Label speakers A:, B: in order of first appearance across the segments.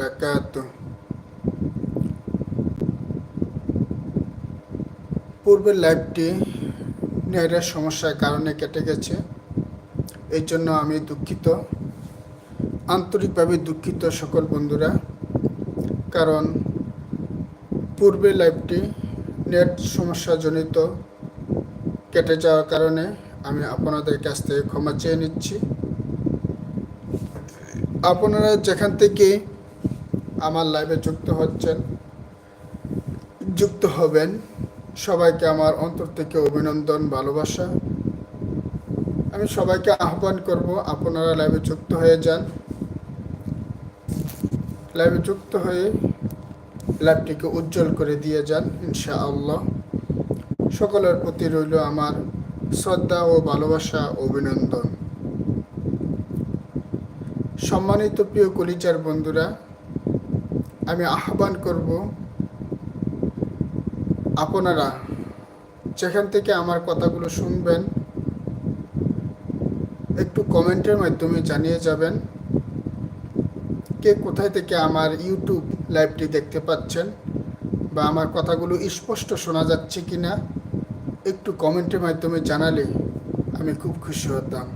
A: বারাকাতুহ। পূর্বের লাইভটি নেটের সমস্যার কারণে কেটে গেছে। এই জন্য আমি দুঃখিত। আন্তরিকভাবে দুঃখিত সকল বন্ধুরা। কারণ পূর্বের লাইভটি নেট সমস্যাজনিত কেটে যাওয়ার কারণে আমি আপনাদের কাছ থেকে ক্ষমা চেয়ে নিচ্ছি। আপনারা যেখান থেকে আমার লাইভে যুক্ত হচ্ছেন, যুক্ত হবেন। সবাইকে আমার অন্তর থেকে অভিনন্দন, ভালোবাসা। আমি সবাইকে আহ্বান করব, আপনারা লাইভে যুক্ত হয়ে যান। লাইভে যুক্ত হয়ে লাইভটিকে উজ্জ্বল করে দিয়ে যান, ইনশাআল্লাহ। সকলের প্রতি রইল আমার শ্রদ্ধা ও ভালোবাসা, অভিনন্দন। সম্মানিত প্রিয় কলিচার বন্ধুরা আমি আহ্বান করব আপনারা যেখান থেকে আমার কথাগুলো শুনবেন, একটু কমেন্টের মাধ্যমে জানিয়ে যাবেন কে কোথায় থেকে আমার ইউটিউব লাইভটি দেখতে পাচ্ছেন বা আমার কথাগুলো স্পষ্ট শোনা যাচ্ছে কি না একটু কমেন্টের মাধ্যমে জানালে আমি খুব খুশি হতাম।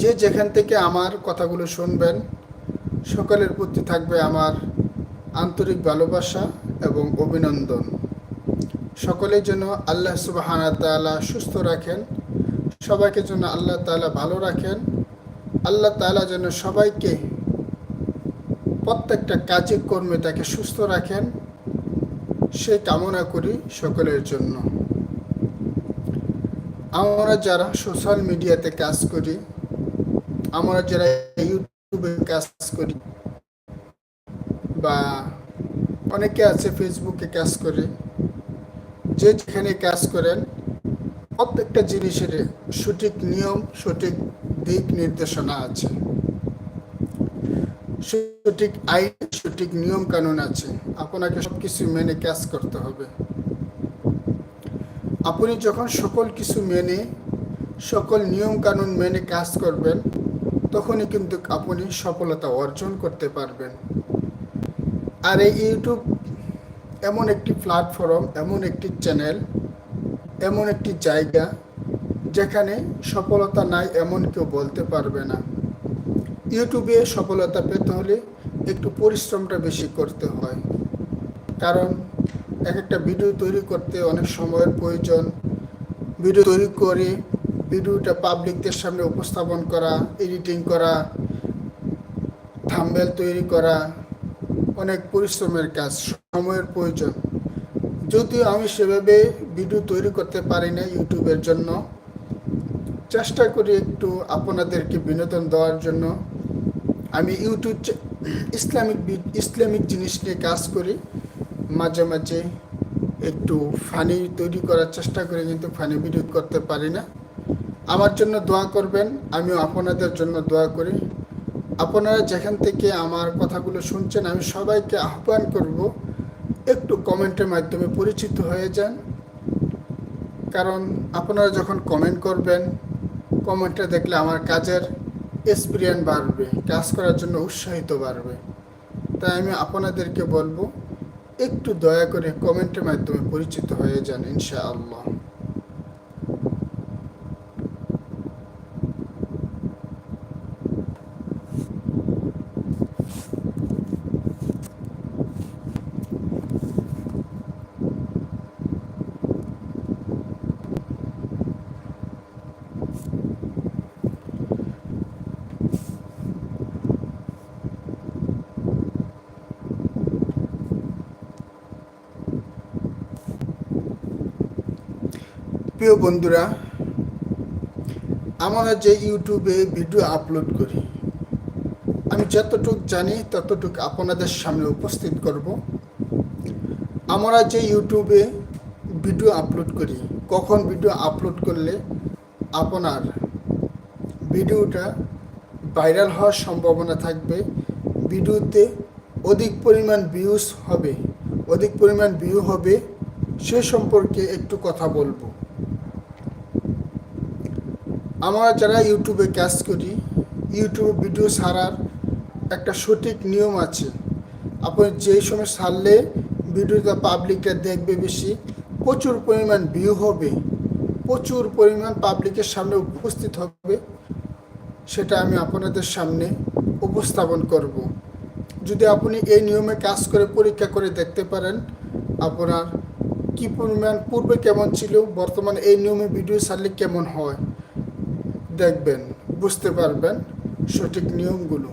A: যে যেখান থেকে আমার কথাগুলো শুনবেন সকলের প্রতি থাকবে আমার আন্তরিক ভালোবাসা এবং অভিনন্দন। সকলের জন্য আল্লাহ সুবাহানা তালা সুস্থ রাখেন, সবাইকে জন্য আল্লাহ তালা ভালো রাখেন, আল্লাহ তালা যেন সবাইকে প্রত্যেকটা কাজে কর্মে তাকে সুস্থ রাখেন সে কামনা করি সকলের জন্য। আমরা যারা সোশ্যাল মিডিয়াতে কাজ করি, আমরা যারা ইউটিউবে কাজ করি বা অনেকে আছে ফেসবুকে কাজ করে। যে যেখানে কাজ করেন, প্রত্যেকটা জিনিসের সঠিক নিয়ম, সঠিক দিক নির্দেশনা আছে। সঠিক আইন, সঠিক নিয়ম কানুন আছে। আপনাকে সব কিছু মেনে কাজ করতে হবে। আপনি যখন সকল কিছু মেনে, সকল নিয়ম কানুন মেনে কাজ করবেন তখনই কিন্তু আপনি সফলতা অর্জন করতে পারবেন। আর এই ইউটিউব এমন একটি প্ল্যাটফর্ম এমন একটি চ্যানেল এমন একটি জায়গা যেখানে সফলতা নাই এমন কেউ বলতে পারবে না। ইউটিউবে সফলতা পেতে হলে একটু পরিশ্রমটা বেশি করতে হয়। কারণ এক একটা ভিডিও তৈরি করতে অনেক সময়ের প্রয়োজন। ভিডিও তৈরি করে ভিডিওটা পাবলিকদের সামনে উপস্থাপন করা, এডিটিং করা থাম্বেল তৈরি করা অনেক পরিশ্রমের কাজ, সময়ের প্রয়োজন। যদিও আমি সেভাবে ভিডিও তৈরি করতে পারি না ইউটিউবের জন্য, চেষ্টা করি একটু আপনাদেরকে বিনোদন দেওয়ার জন্য। আমি ইউটিউব ইসলামিক ইসলামিক জিনিস নিয়ে কাজ করি। মাঝে মাঝে একটু ফানি তৈরি করার চেষ্টা করি, কিন্তু ফানি ভিডিও করতে পারি না। আমার জন্য দোয়া করবেন, আমিও আপনাদের জন্য দোয়া করি। আপনারা যেখান থেকে আমার কথাগুলো শুনছেন, আমি সবাইকে আহ্বান করব, একটু কমেন্টের মাধ্যমে পরিচিত হয়ে যান। কারণ আপনারা যখন কমেন্ট করবেন কমেন্টটা দেখলে আমার কাজের এক্সপিরিয়েন্স বাড়বে, কাজ করার জন্য উৎসাহিত বাড়বে। তাই আমি আপনাদেরকে বলব, একটু দয়া করে কমেন্টের মাধ্যমে পরিচিত হয়ে যান, ইনশাআল্লাহ। প্রিয় বন্ধুরা, আমরা যে ইউটিউবে ভিডিও আপলোড করি, আমি যতটুক জানি ততটুক আপনাদের সামনে উপস্থিত করব। আমরা যে ইউটিউবে ভিডিও আপলোড করি, কখন ভিডিও আপলোড করলে আপনার ভিডিওটা ভাইরাল হওয়ার সম্ভাবনা থাকবে, ভিডিওতে অধিক পরিমাণ ভিউজ হবে, অধিক পরিমাণ ভিউ হবে, সে সম্পর্কে একটু কথা বলব। আমরা যারা ইউটিউবে কাজ করি, ইউটিউবে ভিডিও ছাড়ার একটা সঠিক নিয়ম আছে। আপনি যেই সময় ছাড়লে ভিডিওটা পাবলিকরা দেখবে বেশি, প্রচুর পরিমাণ ভিউ হবে, প্রচুর পরিমাণ পাবলিকের সামনে উপস্থিত হবে, সেটা আমি আপনাদের সামনে উপস্থাপন করব। যদি আপনি এই নিয়মে কাজ করে পরীক্ষা করে দেখতে পারেন, আপনার কি পরিমাণ পূর্বে কেমন ছিল, বর্তমানে এই নিয়মে ভিডিও ছাড়লে কেমন হয়। দেখবেন, বুঝতে পারবেন সঠিক নিয়মগুলো।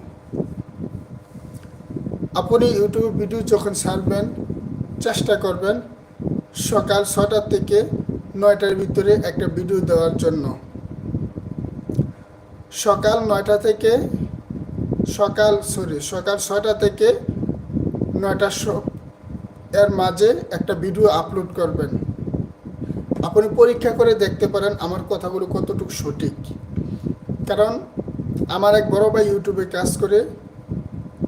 A: আপনি ইউটিউবে ভিডিও যখন ছাড়বেন, চেষ্টা করবেন সকাল ছটা থেকে নয়টার ভিতরে একটা ভিডিও দেওয়ার জন্য। সকাল নয়টা থেকে, সকাল সরি সকাল ছয়টা থেকে নয়টা এর মাঝে একটা ভিডিও আপলোড করবেন। আপনি পরীক্ষা করে দেখতে পারেন আমার কথাগুলো কতটুকু সঠিক। কারণ আমার এক বড় ভাই ইউটিউবে কাজ করে,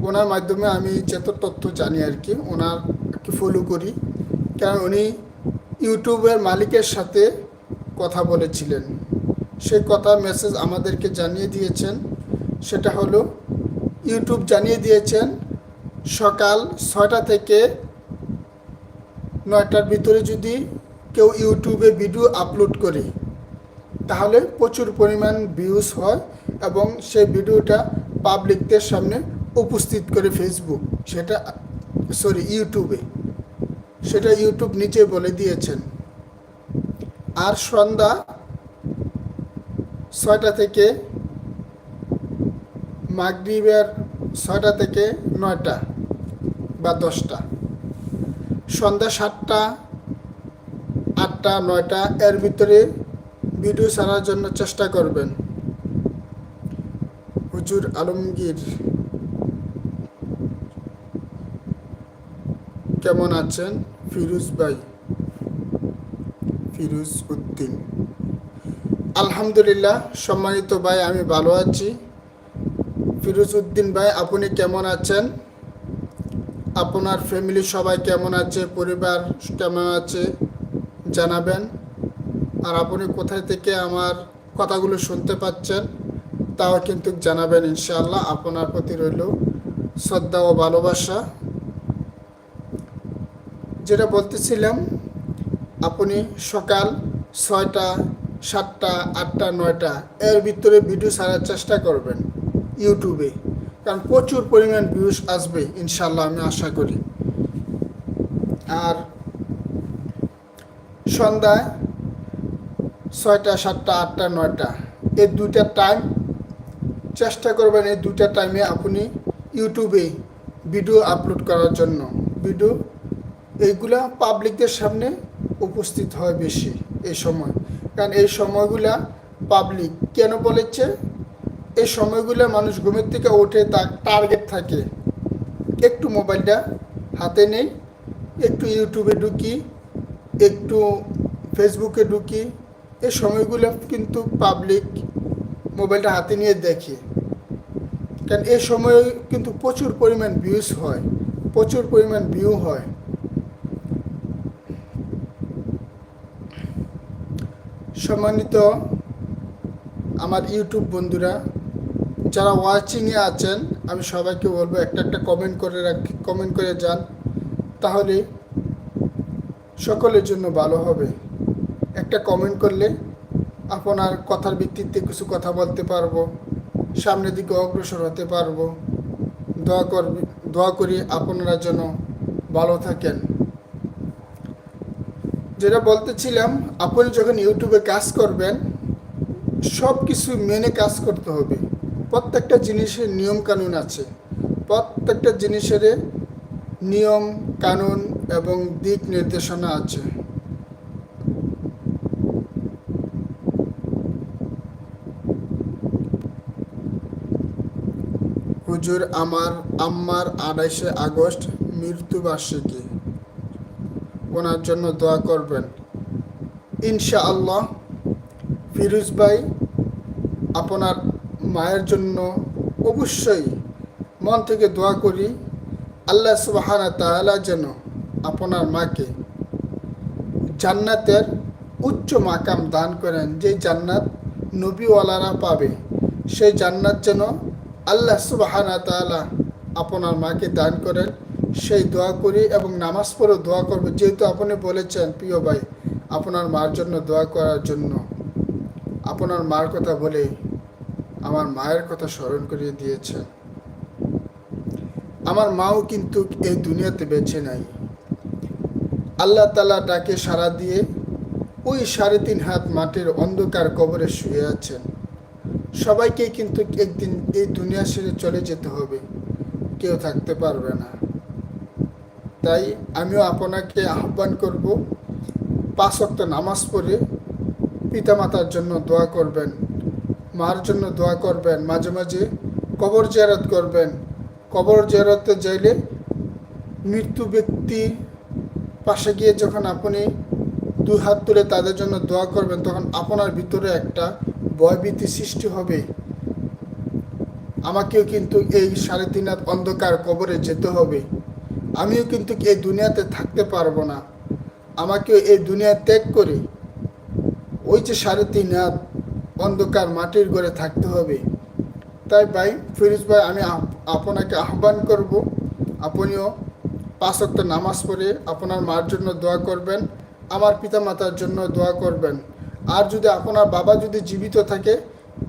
A: ওনার মাধ্যমে আমি যত তথ্য জানি আর কি, ওনার ফলো করি। কারণ উনি ইউটিউবের মালিকের সাথে কথা বলেছিলেন। সেই কথা মেসেজ আমাদেরকে জানিয়ে দিয়েছেন। সেটা হলো, ইউটিউব জানিয়ে দিয়েছেন, সকাল ছয়টা থেকে নয়টার ভিতরে যদি কেউ ইউটিউবে ভিডিও আপলোড করে তাহলে প্রচুর পরিমাণ ভিউজ হয় এবং সেই ভিডিওটা পাবলিকদের সামনে উপস্থিত করে ফেসবুক সেটা সরি ইউটিউবে সেটা ইউটিউব নিচে বলে দিয়েছেন। আর সন্ধ্যা ছয়টা থেকে, মাগরিবের ছয়টা থেকে নয়টা বা দশটা। সন্ধ্যা সাতটা, আটটা, নয়টা, এর ভিতরে ভিডিও ছাড়ার জন্য চেষ্টা করবেন। হুজুর আলমগীর, কেমন আছেন? ফিরুজ ভাই, ফিরুজ উদ্দিন। আলহামদুলিল্লাহ, সম্মানিত ভাই, আমি ভালো আছি। ফিরোজ উদ্দিন ভাই, আপনি কেমন আছেন? আপনার ফ্যামিলি সবাই কেমন আছে? পরিবার কেমন আছে? জানাবেন। আর আপনি কোথায় থেকে আমার কথাগুলো শুনতে পাচ্ছেন, তাও কিন্তু জানাবেন ইনশাআল্লাহ। আপনার প্রতি রইল শ্রদ্ধা ও ভালোবাসা। যেটা বলতেছিলাম, আপনি সকাল ছয়টা, সাতটা, আটটা, নয়টা, এর ভিতরে ভিডিও ছাড়ার চেষ্টা করবেন ইউটিউবে কারণ প্রচুর পরিমাণ ভিউজ আসবে ইনশাল্লাহ আমি আশা করি। আর সন্ধ্যায় ছয়টা, সাতটা, আটটা, নয়টা। এই দুইটা টাইম চেষ্টা করবেন এই দুইটা টাইমে আপনি ইউটিউবে ভিডিও আপলোড করার জন্য। ভিডিও এইগুলা পাবলিকদের সামনে উপস্থিত হয় বেশি এই সময়। কারণ এই সময়গুলা পাবলিক কেন বলেছে? এই সময়গুলো মানুষ ঘুমের থেকে ওঠে তার টার্গেট থাকে। একটু মোবাইলটা হাতে নেই, একটু ইউটিউবে ঢুকি, একটু ফেসবুকে ঢুকি এই সময়গুলো কিন্তু পাবলিক মোবাইলটা হাতে নিয়ে দেখে। কারণ এই সময় কিন্তু প্রচুর পরিমাণ ভিউজ হয়, প্রচুর পরিমাণ ভিউ হয়। সম্মানিত আমার ইউটিউব বন্ধুরা, যারা ওয়াচিংয়ে আছেন, আমি সবাইকে বলব একটা একটা কমেন্ট করে রাখি কমেন্ট করে যান, তাহলে সকলের জন্য ভালো হবে। একটা কমেন্ট করলে আপনার কথার ভিত্তিতে কিছু কথা বলতে পারব, সামনের দিকে অগ্রসর হতে পারব। দোয়া করবে, দোয়া করি আপনারা যেন ভালো থাকেন। যেটা বলতেছিলাম, আপনি যখন ইউটিউবে কাজ করবেন সব কিছু মেনে কাজ করতে হবে। প্রত্যেকটা জিনিসের নিয়ম কানুন আছে। প্রত্যেকটা জিনিসের নিয়ম, কানুন এবং দিক নির্দেশনা আছে। হুজুর আমার আম্মার আড়াইশে আগস্ট মৃত্যুবার্ষিকী। ওনার জন্য দোয়া করবেন। ইনশাআল্লাহ ফিরুজ ভাই আপনার মায়ের জন্য অবশ্যই মন থেকে দোয়া করি, আল্লাহ সুবাহানা তালা যেন আপনার মাকে জান্নাতের উচ্চ মাকাম দান করেন। যে জান্নাত নবীওয়ালারা পাবে, সেই জান্নাত যেন আল্লাহ সুবাহানা তাআলা আপনার মাকে দান করেন। সেই দোয়া করি এবং নামাজ পড়েও দোয়া করব। যেহেতু আপনি বলেছেন, প্রিয় ভাই, আপনার মার জন্য দোয়া করার জন্য। আপনার মার কথা বলে আমার মায়ের কথা স্মরণ করিয়ে দিয়েছেন। আমার মাও কিন্তু এই দুনিয়াতে বেছে নাই। আল্লাহ তালা ডাকে সাড়া দিয়ে ওই সাড়ে তিন হাত মাটির অন্ধকার কবরে শুয়ে আছেন। সবাইকে কিন্তু একদিন এই দুনিয়া ছেড়ে চলে যেতে হবে। কেউ থাকতে পারবে না। তাই আমিও আপনাকে আহ্বান করব, পাঁচ অক্ত নামাজ পড়ে পিতামাতার জন্য দোয়া করবেন, মার জন্য দোয়া করবেন, মাঝে মাঝে কবর জিয়ারত করবেন। কবর জিয়ারতে যাইলে মৃত্যু ব্যক্তি পাশে গিয়ে যখন আপনি দুই হাত তুলে তাদের জন্য দোয়া করবেন, তখন আপনার ভিতরে একটা ভয়ভীতি সৃষ্টি হবে। আমাকেও কিন্তু এই সাড়ে তিন হাত অন্ধকার কবরে যেতে হবে। আমিও কিন্তু এই দুনিয়াতে থাকতে পারব না। আমাকেও এই দুনিয়া ত্যাগ করে ওই যে সাড়ে তিন হাত অন্ধকার মাটির ঘরে থাকতে হবে। তাই ভাই, ফিরোজ ভাই, আমি আপনাকে আহ্বান করব। আপনিও পাঁচ অক্ট নামাজ পড়ে আপনার মার জন্য দোয়া করবেন, আমার পিতা মাতার জন্য দোয়া করবেন। আর যদি আপনার বাবা যদি জীবিত থাকে,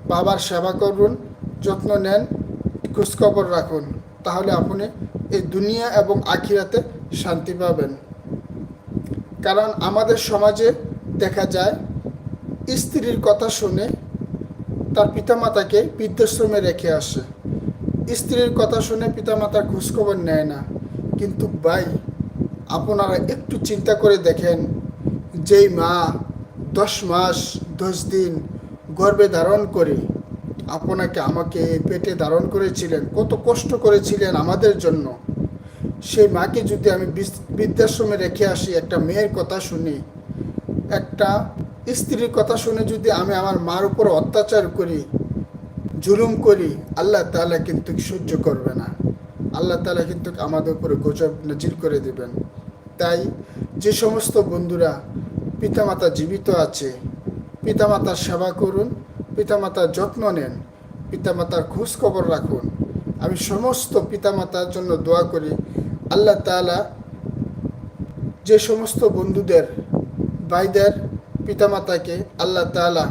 A: বাবার সেবা করুন, যত্ন নেন, খোঁজখবর রাখুন, তাহলে আপনি এই দুনিয়া এবং আখিরাতে শান্তি পাবেন। কারণ আমাদের সমাজে দেখা যায়, স্ত্রীর কথা শুনে তার পিতামাতাকে বৃদ্ধাশ্রমে রেখে আসে। স্ত্রীর কথা শুনে পিতামাতার খোঁজখবর নেয় না। কিন্তু ভাই, আপনারা একটু চিন্তা করে দেখেন, যেই মা দশ মাস, দশ দিন গর্ভে ধারণ করে আপনাকে আমাকে পেটে ধারণ করেছিলেন, কত কষ্ট করেছিলেন আমাদের জন্য। সেই মাকে যদি আমি বৃদ্ধাশ্রমে রেখে আসি, একটা মেয়ের কথা শুনি, একটা স্ত্রীর কথা শুনে যদি আমি আমার মার উপর অত্যাচার করি, জুলুম করি, আল্লাহ তালা কিন্তু সহ্য করবে না। আল্লাহ তালা কিন্তু আমাদের উপরে গোচর নজির করে দেবেন। তাই যে সমস্ত বন্ধুরা পিতামাতা জীবিত আছে, পিতামাতার সেবা করুন, পিতামাতার যত্ন নেন, পিতামাতার খোঁজ খবর রাখুন। আমি সমস্ত পিতামাতার জন্য দোয়া করি, আল্লাহ তালা যে সমস্ত বন্ধুদের, ভাইদের, পিতামাতাকে আল্লাহ তালা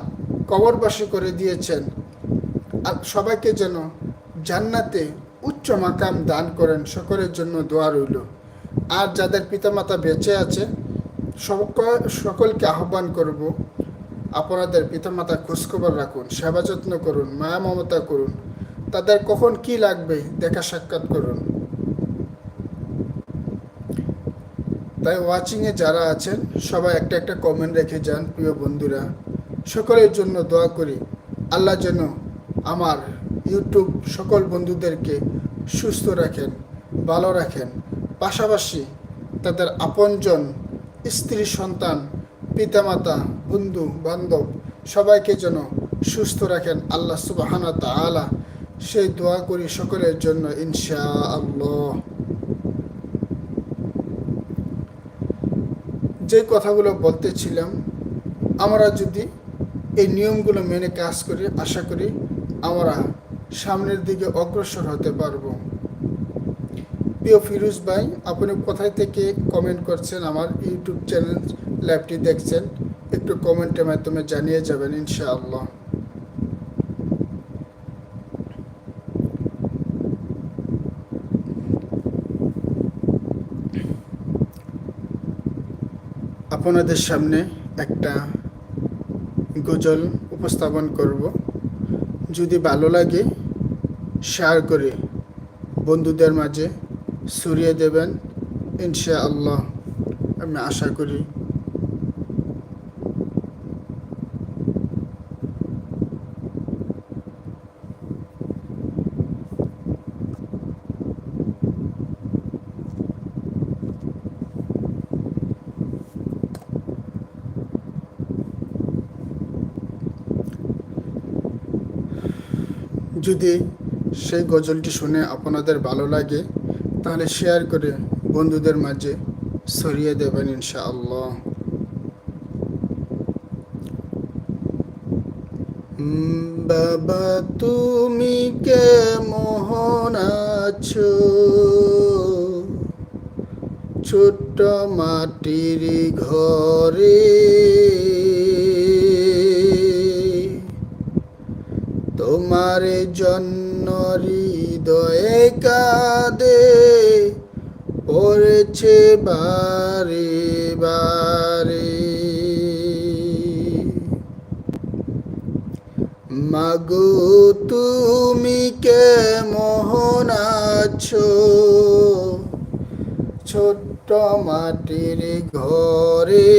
A: কবরবাসী করে দিয়েছেন, আর সবাইকে যেন জান্নাতে উচ্চ মাকাম দান করেন, সকলের জন্য দোয়া রইল। আর যাদের পিতামাতা বেঁচে আছে সকলকে আহ্বান করব, আপনাদের পিতামাতা খোঁজখবর রাখুন, সেবা যত্ন করুন, মায়া মমতা করুন, তাদের কখন কি লাগবে দেখা সাক্ষাৎ করুন। তাই ওয়াচিংয়ে যারা আছেন, সবাই একটা একটা কমেন্ট রেখে যান, প্রিয় বন্ধুরা। সকলের জন্য দোয়া করি, আল্লাহ যেন আমার ইউটিউব সকল বন্ধুদেরকে সুস্থ রাখেন, ভালো রাখেন, পাশাপাশি তাদের আপনজন স্ত্রী, সন্তান, পিতামাতা, বন্ধু, বান্ধব, সবাইকে যেন সুস্থ রাখেন আল্লাহ সুবাহানা তালা সেই দোয়া করি সকলের জন্য ইনশা আল্লাহ যে কথাগুলো বলতেছিলাম, আমরা যদি এই নিয়মগুলো মেনে কাজ করি, আশা করি আমরা সামনের দিকে অগ্রসর হতে পারব। প্রিয় ফিরুজ ভাই, আপনি কোথায় থেকে কমেন্ট করছেন আমার ইউটিউব চ্যানেল লাইভটি দেখছেন, একটু কমেন্টের মাধ্যমে জানিয়ে যাবেন ইনশাআল্লাহ। আপনাদের সামনে একটা গজল উপস্থাপন করব। যদি ভালো লাগে শেয়ার করে বন্ধুদের মাঝে ছড়িয়ে দেবেন ইনশা আল্লাহ আমি আশা করি যদি সেই গজলটি শুনে আপনাদের ভালো লাগে তাহলে শেয়ার করে বন্ধুদের মাঝে ছড়িয়ে দেবেন ইনশাআল্লাহ। বাবা, তুমি কেমন আছো? ছোট্ট মাটির ঘরে তোমার জন্য হৃদয়ে কাঁদে, পড়েছে বারে বারে। মাগো, তুমি কে মোহন আছো? ছোট্ট মাটির ঘরে।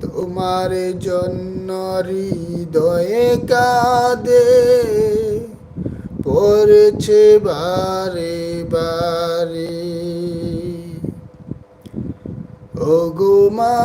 A: তোমার জন্য হৃদয়ে কাঁদে পড়েছে বারে বারে। ও গো মা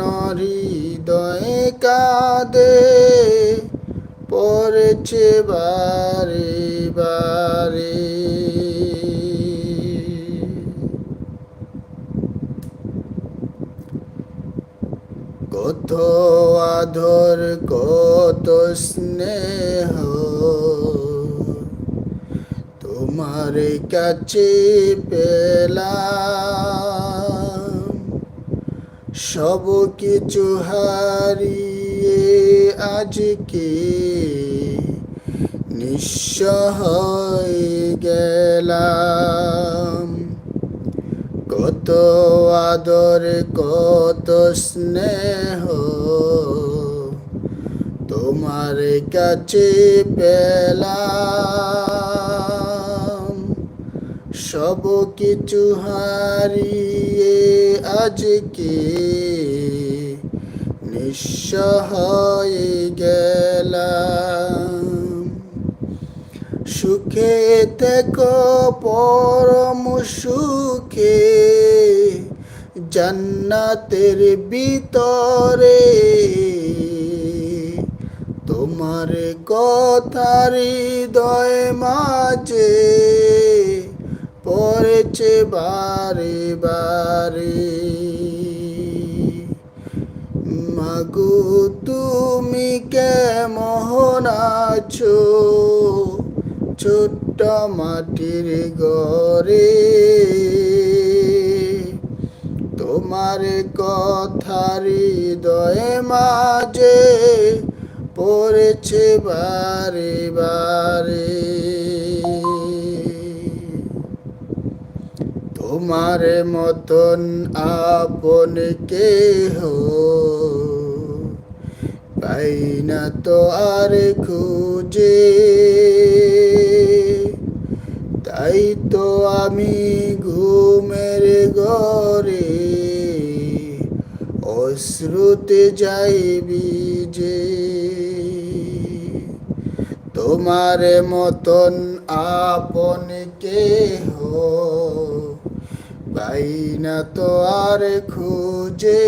A: হৃদয়ে কাঁদে পড়েছে বারে বারে। কত আদর কত স্নেহ তোমার কাছে পেলাম। সব কিছু হারিয়ে আজকে হয়ে গেলাম। কত আদর কত স্নেহ তোমার কাছে পেলাম। সব কিছু হারিয়ে আজকে নিঃস্ব হয়ে গেলাম। সুখে থেকো, পরম সুখে। জান্নাতের ভিতরে তোমার কথার দয় মাঝে পড়েছে বারে বারে। মাগো, তুমি কে কেমন আছো? ছোট্ট মাটির ঘরে। তোমার কথার হৃদয়ে মাঝে পড়েছে বারে বারে। তোমার মতন আপন কেহ পাই না তো আর খুঁজে। তাই তো আমি ঘুমের ঘরে অশ্রুতে যাইবি যে তোমার মতন আপন কেহ পাই না তো আর খুঁজে?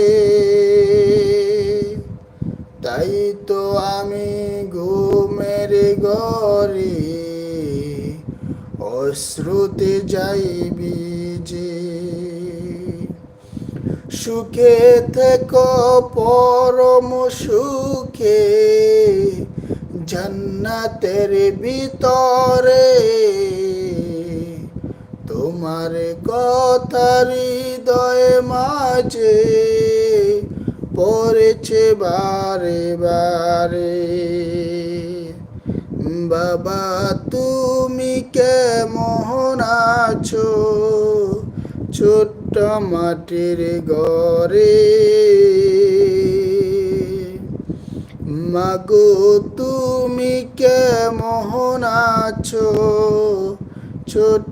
A: তাই তো আমি ঘুমের ঘরে অশ্রুতে যাই বিজে সুখে থেকো, পরম সুখে, জান্নাতের ভিতরে। তোমার কথার হৃদয় মাঝে পড়েছে বারে বারে। বাবা, তুমি কেমন আছো? ছোট্ট মাটির ঘরে। মাগো, তুমি কেমন আছো?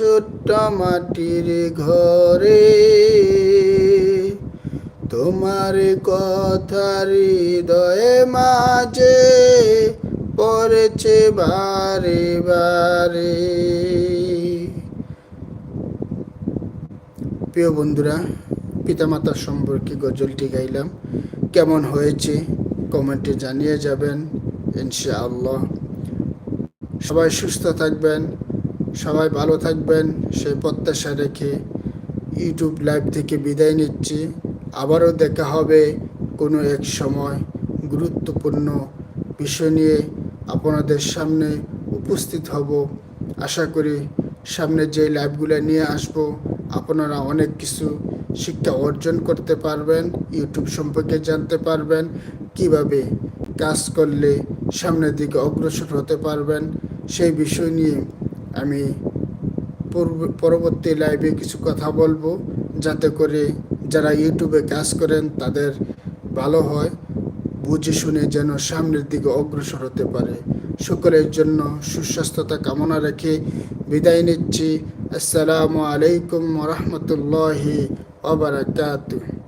A: ছোট্ট মাটির ঘরে, তোমার কথার হৃদয়ে মাঝে পড়েছে বারে বারে। প্রিয় বন্ধুরা, পিতামাতার সম্পর্কে গজলটি গাইলাম। কেমন হয়েছে? কমেন্টে জানিয়ে যাবেন। ইনশাআল্লাহ। সবাই সুস্থ থাকবেন। সবাই ভালো থাকবেন, সেই প্রত্যাশা রেখে ইউটিউব লাইভ থেকে বিদায় নিচ্ছি। আবারও দেখা হবে কোনো এক সময় গুরুত্বপূর্ণ বিষয় নিয়ে। আপনাদের সামনে উপস্থিত হব। আশা করি সামনে যে লাইভগুলো নিয়ে আসব, আপনারা অনেক কিছু শিক্ষা অর্জন করতে পারবেন ইউটিউব সম্পর্কে জানতে পারবেন, কীভাবে কাজ করলে সামনের দিকে অগ্রসর হতে পারবেন, সেই বিষয় নিয়ে আমি পূর্ব- পরবর্তী লাইভে কিছু কথা বলব যাতে করে যারা ইউটিউবে কাজ করেন তাদের ভালো হয়, বুঝে শুনে যেন সামনের দিকে অগ্রসর হতে পারে। সকলের জন্য সুস্বাস্থ্যতা কামনা রেখে বিদায় নিচ্ছি। আসসালামু আলাইকুম রহমতুল্লাহি ওবরাকাতুহ